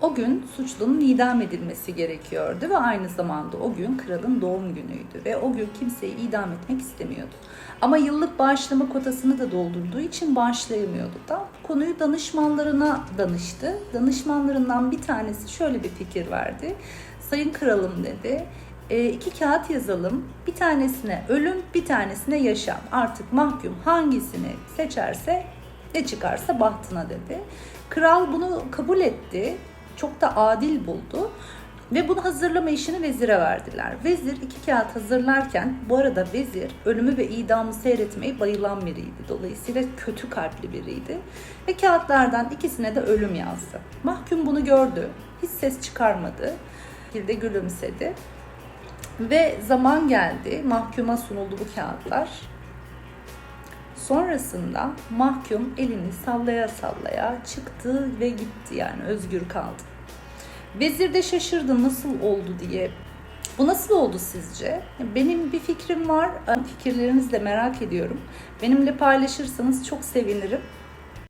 O gün suçlunun idam edilmesi gerekiyordu ve aynı zamanda o gün kralın doğum günüydü ve o gün kimseyi idam etmek istemiyordu. Ama yıllık bağışlama kotasını da doldurduğu için bağışlayamıyordu da konuyu danışmanlarına danıştı. Danışmanlarından bir tanesi şöyle bir fikir verdi. Sayın kralım dedi, e, iki kağıt yazalım. Bir tanesine ölüm, bir tanesine yaşam. Artık mahkum hangisini seçerse ne çıkarsa bahtına dedi. Kral bunu kabul etti. Çok da adil buldu. Ve bunu hazırlama işini vezire verdiler. Vezir iki kağıt hazırlarken bu arada vezir ölümü ve idamı seyretmeyi bayılan biriydi. Dolayısıyla kötü kalpli biriydi. Ve kağıtlardan ikisine de ölüm yazdı. Mahkum bunu gördü. Hiç ses çıkarmadı. Bir de gülümsedi. Ve zaman geldi. Mahkuma sunuldu bu kağıtlar. Sonrasında mahkum elini sallaya sallaya çıktı ve gitti yani özgür kaldı. Vezir de şaşırdı nasıl oldu diye. Bu nasıl oldu sizce? Benim bir fikrim var. Fikirlerinizi de merak ediyorum. Benimle paylaşırsanız çok sevinirim.